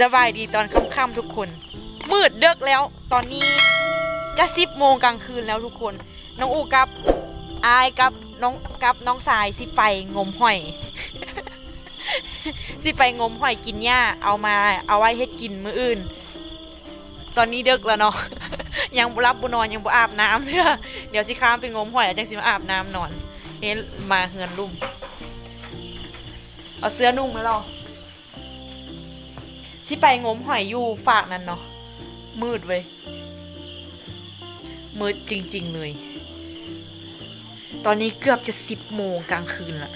สบายดีตอนค่ำๆทุกคน มืดเดึกแล้ว ตอนนี้จะสิบโมงกลางคืนแล้วทุกคน น้องอูกับอายกับน้องกับน้องสายสิไปงมหอย สิไปงมหอยกินหญ้าเอามาเอาไว้ให้กินมื้ออื่น ตอนนี้เดึกแล้วเนาะยังบ่รับบุนอนยังบ่อาบน้ำเด้อเดี๋ยวสิข้ามไปงมหอยจังสิมาอาบน้ำนอนเฮ้มาเฮือนลุ่มเอาเสื้อนุ่งมาลอง ที่ไปงมหอยอยู่ฝากนั้นเนาะมืดเว้ยมืดจริง ๆ เลย ตอนนี้เกือบจะสิบโมงกลางคืนละ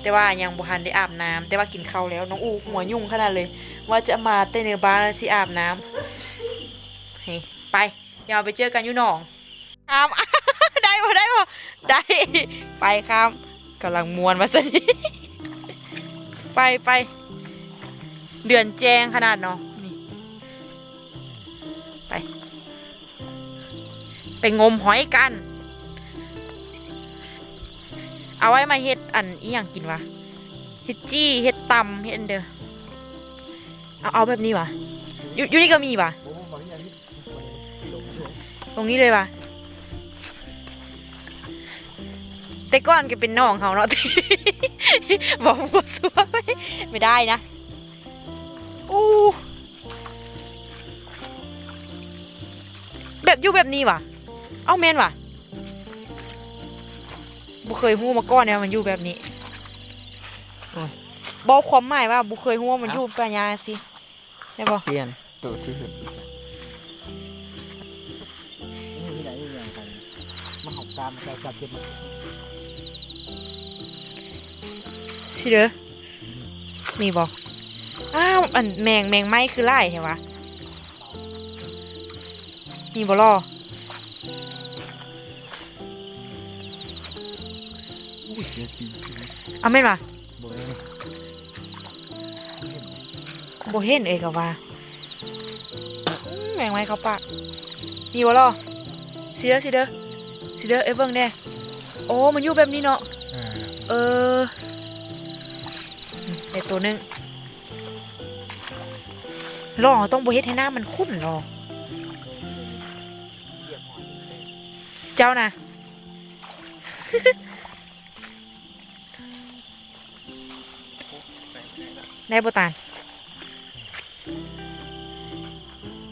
แต่ว่ายังบุหันได้อาบน้ำแต่ว่ากินข้าวแล้วน้องอูหัวยุ่งขนาดเลย ว่าจะมาเต้นในบ้านสิอาบน้ำเฮ้ไปเดี๋ยวไปเจอกันอยู่หนองอามได้ปะได้ปะได้ ไปครับกำลังมวนมาสนิไปไป เดือนแจงขนาดเนาะนี่ไป ไปงมหอยกัน เอาไว้มาเฮ็ดอันอีหยังกินวะเฮ็ดจี้เฮ็ดตำเฮ็ดอันเด้อเอาเอาแบบนี้วะอยู่อยู่นี่ก็มีวะตรงนี้เลยวะแต่ก่อนก็เป็นน้องเขาเนาะบอกว่าสวยไม่ได้นะ อู้แบบอยู่แบบนี้วะเอ้าแมนวะบุเคยหู้มาก่อนเนี่ยมันอยู่แบบนี้บอกความหมายว่าบุเคยหู้ว่ามันอยู่ปัญญาสิได้บอกเปลี่ยนตัวสิเห็ดอีกนี่ไหนอยู่อย่างมาหอบตามใจจับเก็บมาสิเด้อมีบอก อ้าวอันแมงแมงไม้คือไล่เหรอวะมีบ่ล่ออุ้ยเดี๋ยวปีเอาแม่นวะบนนี้บ่เห็นเอยก็ว่าอื้อแมงไม้เขาปากมีบ่ล่อสิเด้อสิเด้อสิเด้อเอ้ยเบิ่งแน่โอ้มันอยู่แบบนี้เนาะอ่าเออเด็ตัวหนึง รอต้องบ่เฮ็ดให้หน้ามันขุ่นรอเจ้านะได้บ่ตาน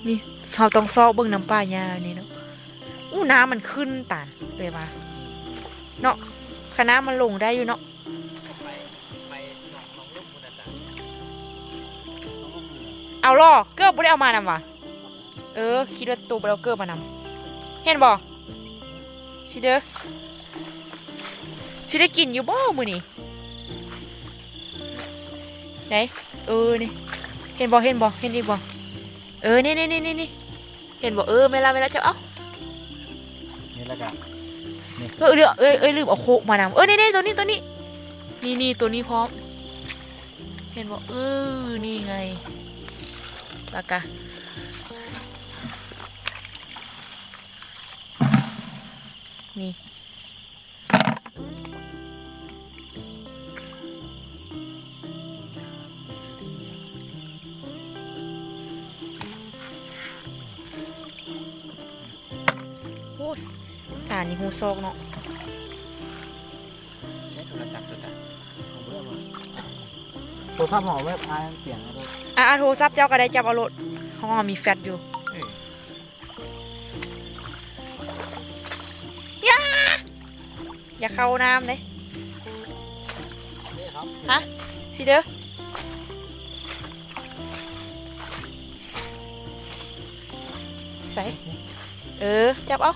นี่เราต้องซอกเบิ่งน้ำปลายานี่เนาะอู้น้ำมันขึ้นตานเลยว่าเนาะคณะมันลงได้อยู่เนาะ เอาล่อเกือบบ่ได้เอามานำว่ะเออคิดว่าตัวบ่ได้เอาเกือบมานำเห็นบ่สิเด้อสิได้กินอยู่บ่มื้อนี้ไหนเออนี่เห็นบ่เห็นบ่เห็นอีกบ่เออนี่นี่นี่นี่นี่เห็นบ่เออเวลาเวลาจะเอานี่แล้วกันเออเดี๋ยวเอ้ยเอ้ยลืมเอาโคกมานำเออนี่นี่ตัวนี้ตัวนี้นี่นี่ตัวนี้พร้อม เห็นบอกเออนี่ไง แล้วกะนี่โอ้ตานี่หูซอกเนาะ ตัวภาพหมอเว็บอ่านเสียงแล้วอะอะโทรศัพท์เจ้าก็ได้จับเอาโหลดห้องมีแฟตอยู่เอออย่าอย่าเข้าน้ำเลยนี่ครับฮะสิเด้อใส่เออ จับเอา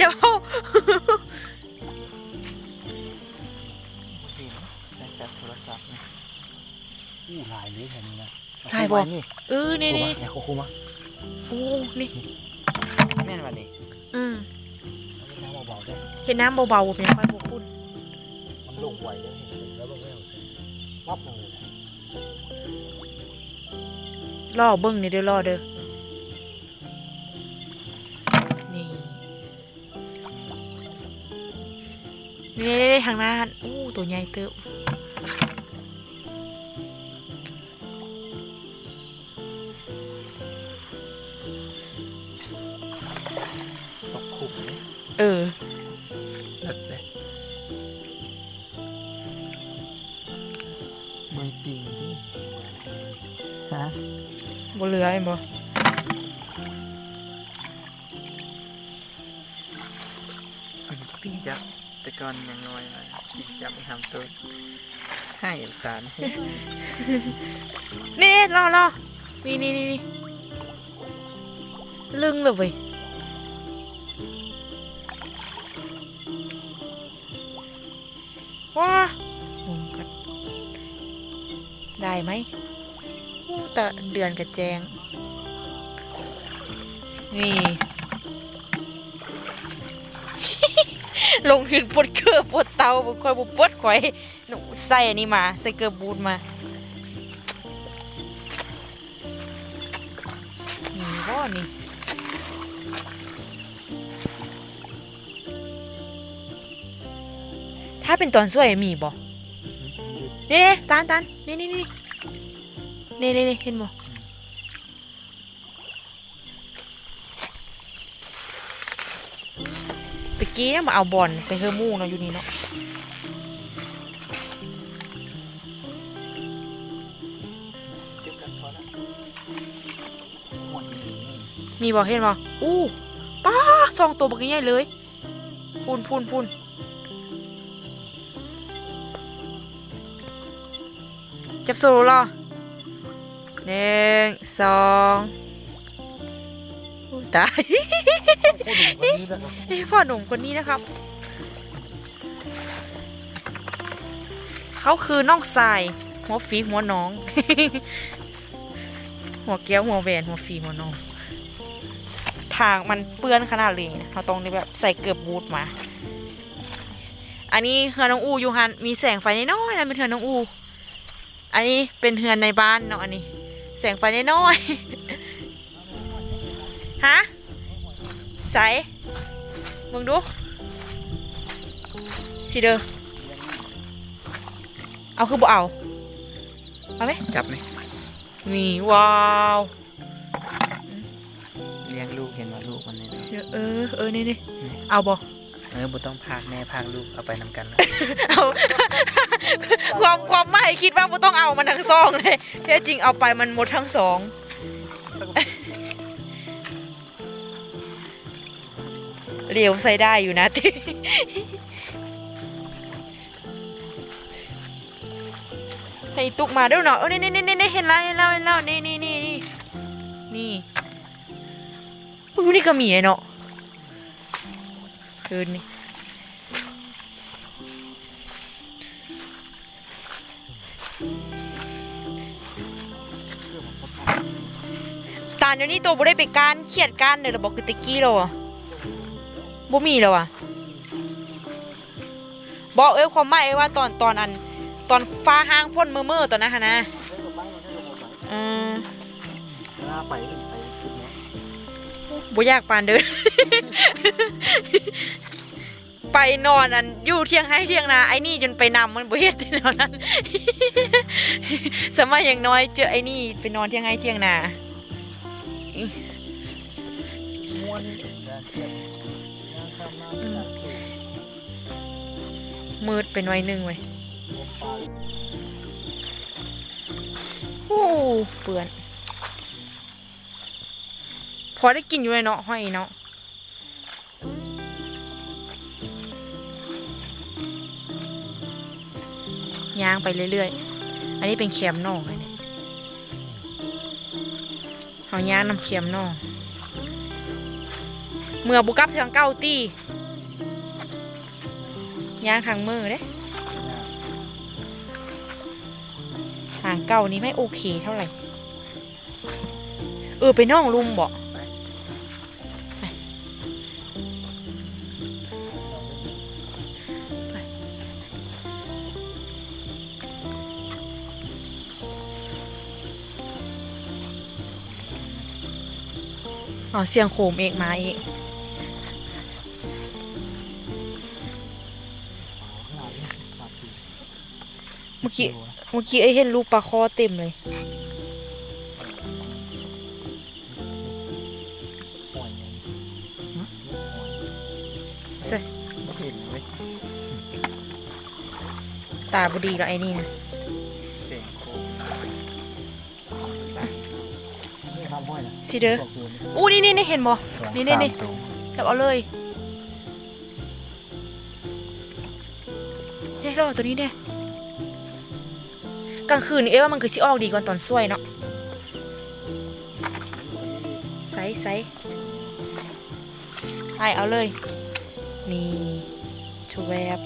จับเอา อู้ลายนี้แค่นี้นะถ่ายบ่ นี่เออนี่นี่ไหนโคคุมะโอ้นี่แม่นวันนี้อืมน้ำเบาๆได้เห็นน้ำเบาๆเป็นไฟบุคุณมันลงไหวแล้วเห็นแล้วลงไม่เอาเสียปั๊บลงเลยล่อเบิ้งนี่เด้อล่อเด้อนี่นี่ทางหน้าอู้ตัวใหญ่เติบ เออเลิศเลยมือปิงฮะบ่เหลือเห็นบ่ปิงจับแต่ก่อนยังน้อยมาปิงจับไม่ทำตัวให้ตาลนี่รอรอนี่นี่นี่นี่ลึงเลยเว้ย ว้ามุนกันได้ไหมแต่เดือนกับแจง นี่ ลงทุนปวดเกลือปวดเตาบุคอยบุปวดข่อยหนูใส่อันนี้มา ใส่เกลือบูดมานี่บ่นี่าเป็นตอนสวยมีบ่นี่นี่ตานตานนี่นี่นี่นี่นี่นี่เห็นบ่ตะกี้มาเอาบอลไปเฮอร์มูเนาะอยู่นี่เนาะเก็บอแล้วหมดนี่มีบ่เห็นบ่อู้ป้าสองตัวบักใหญ่เลยพูนพูนพูน จับโซโลรอหนึ่งสองอุ๊ยตายพูดถึงวันนี้แล้วครับเอ้ยพ่อหนุ่มคนนี้นะครับ เขาคือน้องทราย หัวฝีหัวน้อง หัวแก้วหัวแหวนหัวฝีหัวน้อง ทางมันเปื้อนขนาดเลยนะเราต้องนี่แบบใส่เกือบบูทมา อันนี้เฮือนน้องอูอยู่ฮันมีแสงไฟน้อยๆนะเป็นเฮือนน้องอู อันนี้เป็นเฮือนในบ้านเนาะอันนี้แสงไฟน้อยๆฮะใสมึงดูสิเด้อเอาคือบ่เอาเอาไหมจับไหมนี่ว้าวเลี้ยงลูกเห็นว่าลูกมันเนี่ยเออเออนี่นี่เอาบ่เออบ่ต้องพากแม่พากลูกเอาไปนำกันนะเอา ความความไม่คิดว่าบ่ต้องเอามันทั้งสองเลยแท้จริงเอาไปมันหมดทั้งสองเรียวใส่ได้อยู่นะที่ให้ตุกมาด้วยเนาะเออนี่นี่นี่นี่เห็นแล้วเห็นแล้วเห็นแล้วนี่นี่นี่นี่นี่อุ้นี่ก็มีไอ้เนาะคืนนี่ เดี๋ยวนี้ตัวบ่ได้ไปการเขียดการเด้อหรอบอกคือตะกี้แล้วอะบ่มีแล้วอะบอกเอ้ยความหมายเอว่าตอนตอนอัน ตอนฟ้าห้างพ่นเมื่อเมื่อตอนนั้นฮะนะเออหน้าไปไปชุยบ่อยากปานเดิน ไปนอนอันอยู่เที่ยงให้เที่ยงนาไอ้นี่จนไปนำมันบ่เฮ็ดแนวนั้นสมัยอย่างน้อยเจอไอ้นี่ไปนอนเที่ยงให้เที่ยงนา ม้วนมืดเป็นไว้หนึ่งไว้ยลมปลาโอ้เปื่อน พอได้กินอยู่เลยเนาะห้อยเนาะย่างไปเรื่อยๆ อันนี้เป็นเค็มนอก เอาย่างน้ำเค็มนอเมื่อบุกับทางเก้าตีย่างทางมือเด้ทางเก่านี้ไม่โอเคเท่าไหร่ เออไปน่องลุมบอก อ๋อเสียงโคมเอกมาเอกขนาดนี้ปลาปีเมื่อกี้เมื่อกี้ไอ้เห็นลูกปลาคอเต็มเลยห่วยเนี่ยตาบดีแล้วไอ้นี่นะ นี่ครับห้อยนะสิเด้อขอบคุณอู้นี่นี่นี่เห็นบ่สองนี่นี่สามนี่ตัวจับเอาเลยเฮ้ยรอตัวนี้เด้กลางคืนนี่เอ๊ะว่ามันคือชิออกดีกว่าตอนสวยเนาะใสใสไปเอาเลย นี่ชูแวบ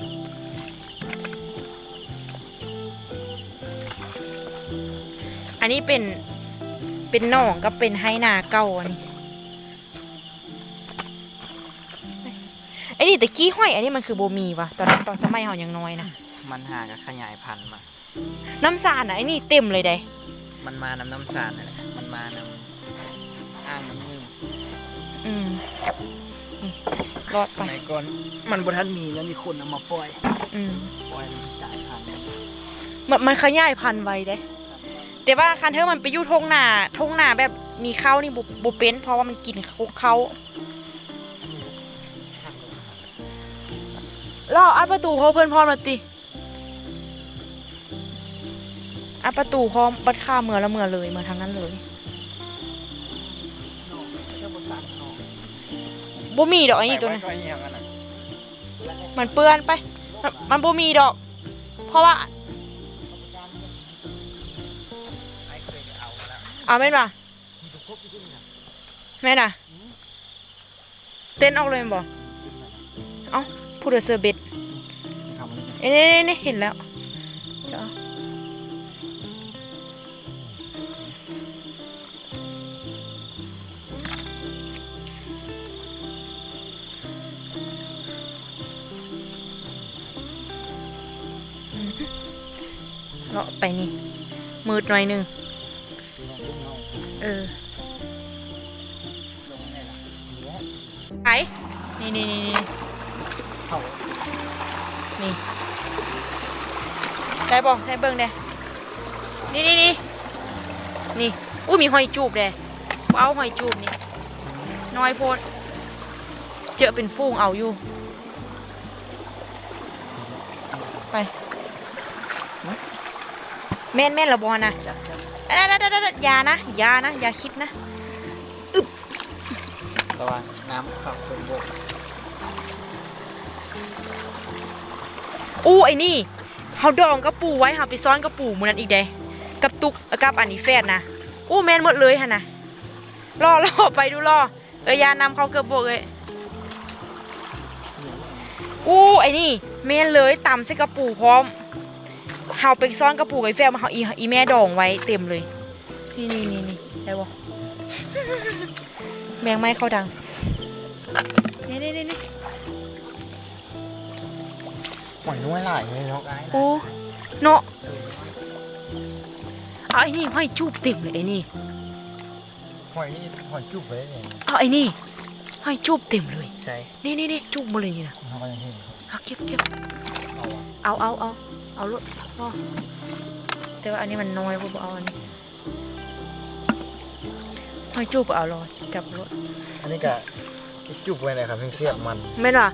อันนี้เป็น เป็นหนองก็เป็นไฮนาเก่าอันนี้ไอ้นี่ตะกี้ห้อยอันนี้มันคือโบมีวะตอนนั้นตอนสมัยเฮายังน้อยนะมันหากับขยายพันธุ์มา น้ำสารอะไอ้นี่เต็มเลยเด้มันมานำน้ำสารนั่นแหละมันมานำอ้างน้ำมืออืมนี่รอดสไปมัยก่อนมันบทันมีแล้วมีคนเอามาปล่อยอืมปล่อยมันกลายพันธุ์มันมันขยายพันธุ์ไวเด้ แต่ว่าคันเทอร์มันไปอยู่ทงหนาทงหนาแบบมีข้าวนี่บุบุเป็นเพราะว่ามันกินเขาล่ออัดประตูเขาเพื่อนพรมาติอัดประตูพร้อมบัดข้าเมือละเมือเลยเมือทางนั้นเลยบ่มีดอกไอ้นี่ตัวนี้ไปไก็อย่างนั้นน่ะมันเปื้อนไปมันมันบ่มีดอก เพราะว่า เอาแม่นป่ะแม่น่ะ เต้นออกเลยบ่เอ้าพูดเดอเซอร์เบ็ดไรกันเอ้ยนี่นี่เห็นแล้วเดี๋ยวเอาอืมเลาะไปนี่มืดหน่อยหนึง เออลงให้ละไหนนี่นี่นี่นี่เข้านี่ได้บ่ได้เบิ่งเด้นี่นี่นี่นี่อุ้ยมีหอยจูบเด้ว้าวหอยจูบนี่น้อยโพดเจอเป็นฟูงเอาอยู่ ไป แม่นแม่นละบอนะจับจับเอ้ยเดี๋ยวเดี๋ยวเดี๋ยวอยานะอยานะ อย่าคิดนะระวังน้ำเข้าเป็นบกอู้ไอ้นี่เฮาดองกระปูไว้เฮาไปซ้อนกระปูหมือนั้นอีกเด้กับตุกกับอันนี้แฟดนะอู้แม่นหมดเลยหั่นนะรอรอไปดูรอเอ้ยอยานำเขาเกือบบกเลยอู้ไอ้นี่แม่นเลยตำใส่กระปูพร้อม เฮาไปซ้อนกระปูกับไอ้แฟดมาเฮาอีอีแม่ดองไว้เต็มเลย นี่นี่นี่นี่ได้บ่แมงไม้เข้าดังนี่นี่นี่นี่หอยน้อยหลายเลยเนาะโอ้เนาะเอาไอ้นี่ห้อยจูบเต็มเลยไอ้นี่หอยนี่หอยจุบไปได้ไงเอาไอ้นี่ห้อยจูบเต็มเลยใช่นี่นี่นี่จูบหมดเลยนี่นะเขาก็ยังเห็นเอาเก็บเก็บเอาอะเอาเอา เอาเอาลูกพ่อแต่ว่าอันนี้มันน้อยพอเอาอันนี้ห้อยจูบเอารอจับรถอันนี้ก็จุบไว้เลยครับเพิ่งเสียบมันแม่นว่ะ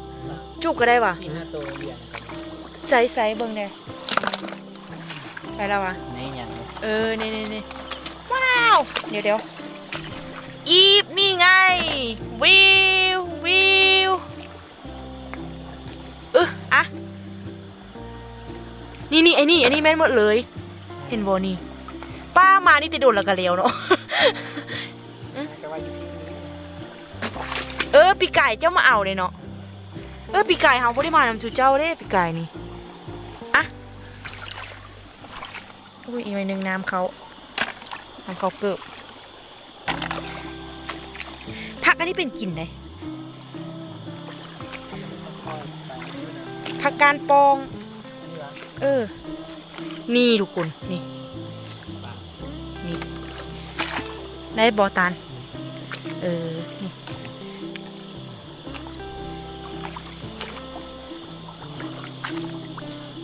จูบก็ได้ว่ะกินหน้าตัวเบี่ยงกันใส่ใส่เบิ่งแน่ไปแล้วว่ะนี่อย่างนี้เออนี่นี่นี่ว้าว เดี๋ยวเดี๋ยวอีฟนี่ไง วิววิว นี่นี่ไอ้นี่ไอ้นี่แม่นหมดเลย เห็นบอนี่ป้ามานี่ติดโดนแล้วกันแล้วเนาะก็ว่าอยู่ที่นี่เออปีไก่เจ้ามาเอาเลยเนาะเออปีไก่เฮาบ่ได้มานำชูเจ้าเด้ปีไก่นี่อะอุ้ยอีกหน่อยหนึงน้ำเขาน้ำเขาเกิบผักอันนี้เป็นกลิ่นเลยผักการปอง เออ นี่ทุกคน นี่ นี่ ได้บอตาน เออ นี่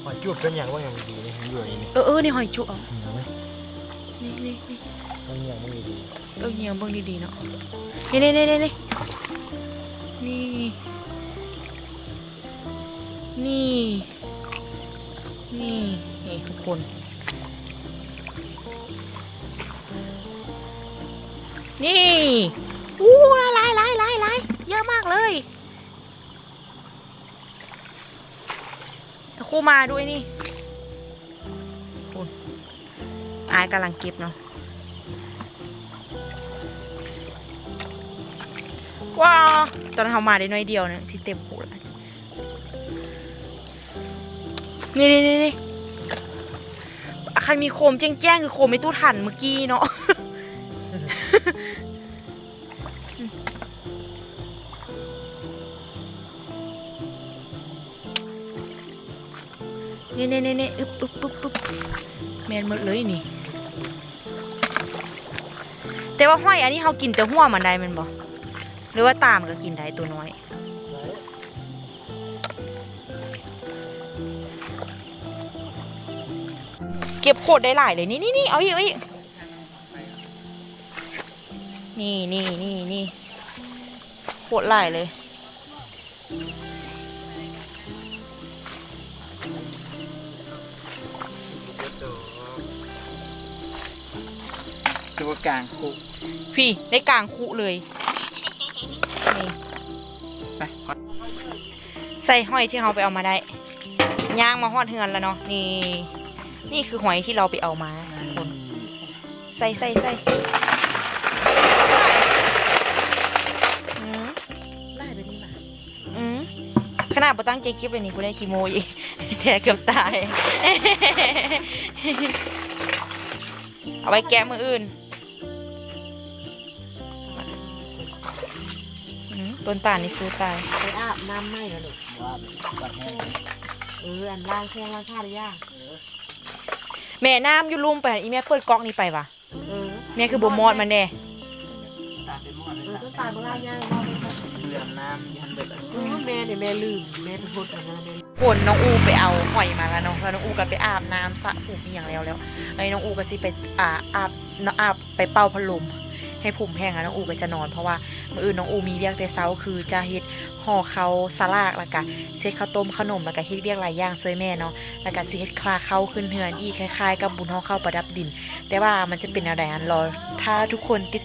หอยจุบจนอย่างว่าอย่างดีเลยอยู่อย่างนี้เออเออนี่หอยจุเอาเห็นไหมนี่นี่นี่มันอย่างไม่ดีเออเหี่ยวเบิ่งดีๆเนาะ นี่นี่นี่นี่นี่ นี่ นี่นี่ทุกคน นี่อู้ลายลายลายลายลายเยอะมากเลยครูมาด้วยนี่คุณอายกำลังเก็บเนาะว้าวตอนนั้นเขามาได้น้อยเดียวเนี่ยที่เต็มหูแล้ว นี่นี่นี่นี่อาคันมีโคมแจ้งๆคือโคมไม่ตู้ทันเมื่อกี้เนาะนี่นี่นี่นี่อึ๊บอึ๊บอึ๊บอึ๊บแมนหมดเลยนี่ แต่ว่าห้อยอันนี้เขากินแต่หัวมันได้มันบ่หรือว่าตามก็กินได้ตัวน้อย ก็บโคตรได้หลายเลยนี่นี่นี่เอาอีกเอาอีกนี่นี่นี่นี่โคตรหลายเลย ตัวกลางคุกพี่ได้กลางคุเลยนี่ไปใส่หอยที่เราไปเอามาได้ย่างมาหอดเฮือนแล้วเนาะนี่ นี่คือหอยที่เราไปเอามาทุกคนใส่ใส่ใส่อืมไล่ไปนี่มาอืมขนาดบ่ตั้งใจคลิปเลยนี่กูได้คีโมอีกแต่เกือบตาย เอาไว้แกะมืออื่นอืมต้นตาลนี่สู้ตายไปอาบน้ำไม่เหรอลูกว่าบัดแห้งเอออันล่างแข้งล่างข้าหรือยัง แม่น้ำอยู่ลุ่มไปอีแม่เปิดก๊อกนี่ไปวะเออแม่คือบ่มอดมันแน่ตามไปหมดเอเลอยก็ตายบ่ล่างย่างมองไปเถอะเรือน้ำยันเบิดเลยเออแม่เนี่ยแม่ลืมแม่เป็นคนของแม่แม่ฝนน้องอูไปเอาหอยมาแล้วเนาะแล้วน้องอูก็ไปอาบน้ำสระผมอหย่างแล้วแล้วไอ้น้องอูก็สิไปอ่าอาบน้องอาบไปเป่าพัดลม ให้ผมแห้งแล้วน้องอูก็จะนอนเพราะว่ามื้ออื่นน้องอูมีเวียกแต่เช้าคือจะเฮ็ดห่อเขาวสลากแล้วก็เช็ดข้าวต้มขนมแล้วก็เฮ็ดเวียกหลายอย่างช่วยแม่เนาะแล้วก็สิเฮ็ดคลาเข้าวขึ้นเฮือนอีคล้ายๆ กับบุญห่อข้าวประดับดิน แต่ว่ามันจะเป็นอะไรอันรอถ้าทุกคนติด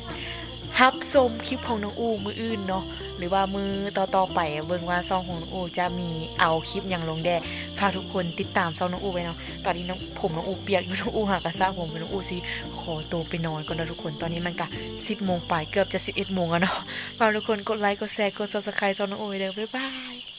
ฮับชมคลิปของน้องอูมืออื่นเนาะ หรือว่ามือต่อๆไปเบิ่งว่าซองของน้องอูจะมีเอาคลิปอย่างลงแดฝากทุกคนติดตามซองน้องอูไว้เนาะตอนนี้น้องผมน้องอูเปียกอยู่น้องอูหากระซ่าผมเป็นน้องอูสิขอตัวไปนอนก่อนนะทุกคนตอนนี้มันก็สิบโมงปลายเกือบจะสิบเอ็ดโมงแล้วเนาะฝากทุกคนกดไลค์กดแชร์กดซับสไครต์ซองน้องอูไว้เด้อบ๊ายบาย